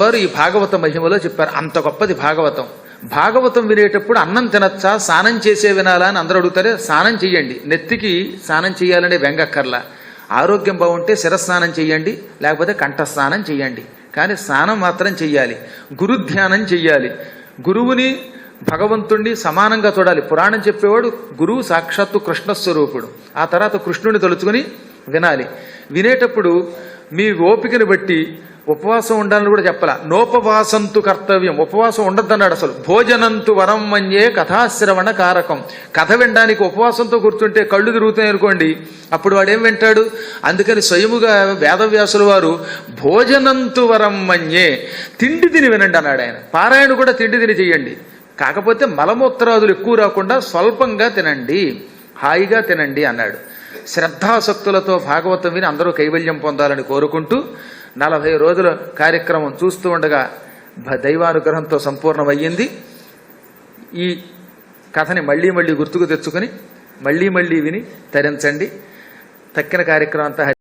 వారు ఈ భాగవత మహిమలో చెప్పారు అంత గొప్పది భాగవతం. భాగవతం వినేటప్పుడు అన్నం తినచ్చా? స్నానం చేసే వినాలా అని అందరూ అడుగుతారే స్నానం చేయండి నెత్తికి స్నానం చేయాలనే వెంగక్కర్లా ఆరోగ్యం బాగుంటే శిరస్నానం చేయండి లేకపోతే కంఠస్నానం చేయండి కానీ స్నానం మాత్రం చెయ్యాలి. గురుధ్యానం చెయ్యాలి. గురువుని భగవంతుణ్ణి సమానంగా చూడాలి. పురాణం చెప్పేవాడు గురువు సాక్షాత్తు కృష్ణ స్వరూపుడు ఆ తర్వాత కృష్ణుని తలుచుకుని వినాలి. వినేటప్పుడు మీ ఓపికను బట్టి ఉపవాసం ఉండాలని కూడా చెప్పాల. నోపవాసంతు కర్తవ్యం. ఉపవాసం ఉండద్దన్నాడు అసలు. భోజనంతు వరం మంజే కథాశ్రవణ కారకం. కథ వినడానికి ఉపవాసంతో కూర్చుంటే కళ్ళు తిరుగుతాయి అనుకోండి. అప్పుడు వాడేం వింటాడు? అందుకని స్వయముగా వేదవ్యాసుల వారు భోజనంతు వరం మన్యే తిండి తిని వినండి అన్నాడు ఆయన. పారాయణ కూడా తిండి తిని చెయ్యండి. కాకపోతే మలమూత్రాదులు ఎక్కువ రాకుండా స్వల్పంగా తినండి. హాయిగా తినండి అన్నాడు. శ్రద్ధాసక్తులతో భాగవతం విని అందరూ కైవల్యం పొందాలని కోరుకుంటూ నలభై రోజుల కార్యక్రమం చూస్తూ ఉండగా భ- దైవానుగ్రహంతో సంపూర్ణమయ్యింది. ఈ కథని మళ్ళీ మళ్ళీ గుర్తుకు తెచ్చుకొని మళ్ళీ మళ్ళీ విని తరించండి. తక్కిన కార్యక్రమం అంతా